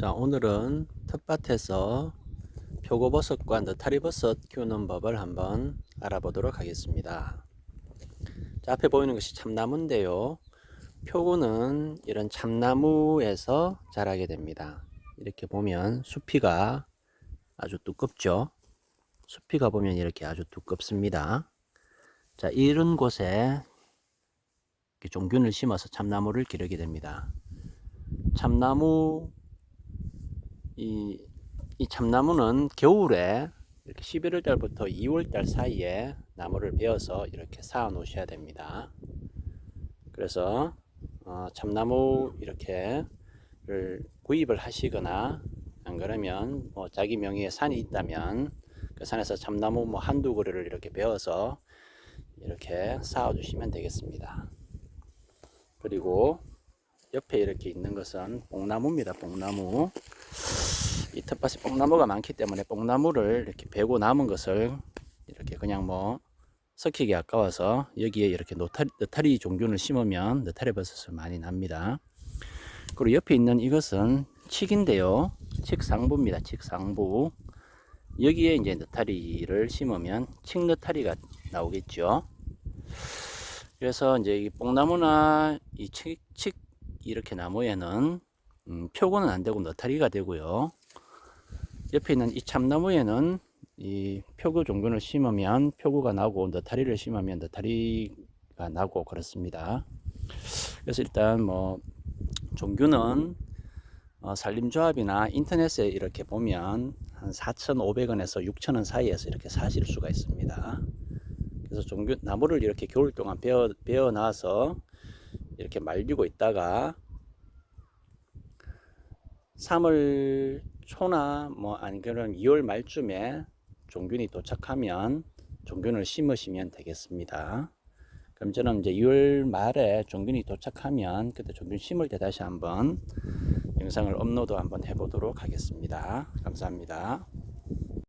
자, 오늘은 텃밭에서 표고버섯과 느타리버섯 키우는 법을 한번 알아보도록 하겠습니다. 자, 앞에 보이는 것이 참나무인데요. 표고는 이런 참나무에서 자라게 됩니다. 이렇게 보면 수피가 아주 두껍죠. 수피가 보면 이렇게 아주 두껍습니다. 자, 이런 곳에 종균을 심어서 참나무를 기르게 됩니다. 참나무 이, 이 참나무는 겨울에 이렇게 11월 달부터 2월 달 사이에 나무를 베어서 이렇게 쌓아 놓으셔야 됩니다. 그래서 어, 참나무 이렇게를 구입을 하시거나 안 그러면 뭐 자기 명의의 산이 있다면 그 산에서 참나무 뭐 한두 그루를 이렇게 베어서 이렇게 쌓아 주시면 되겠습니다. 그리고 옆에 이렇게 있는 것은 뽕나무입니다. 뽕나무. 이 텃밭에 뽕나무가 많기 때문에 뽕나무를 이렇게 베고 남은 것을 이렇게 그냥 뭐 썩히기 아까워서 여기에 이렇게 노타리, 느타리 종균을 심으면 느타리 버섯을 많이 납니다. 그리고 옆에 있는 이것은 칡인데요. 칡상부입니다. 칡상부. 여기에 이제 느타리를 심으면 칡 느타리가 나오겠죠. 그래서 이제 이 뽕나무나 이 칡, 칡 이렇게 나무에는 음, 표고는 안 되고 너타리가 되고요. 옆에 있는 이 참나무에는 이 표고 종균을 심으면 표고가 나고 너타리를 심으면 너타리가 나고 그렇습니다. 그래서 일단 뭐 종균은 어, 산림조합이나 인터넷에 이렇게 보면 한 4,500원에서 6,000원 사이에서 이렇게 사실 수가 있습니다. 그래서 종균 나무를 이렇게 겨울 동안 베어 베어 놔서 이렇게 말리고 있다가 3월 초나 뭐 아니면 2월 말쯤에 종균이 도착하면 종균을 심으시면 되겠습니다. 그럼 저는 이제 2월 말에 종균이 도착하면 그때 종균 심을 때 다시 한번 영상을 업로드 한번 해보도록 하겠습니다. 감사합니다.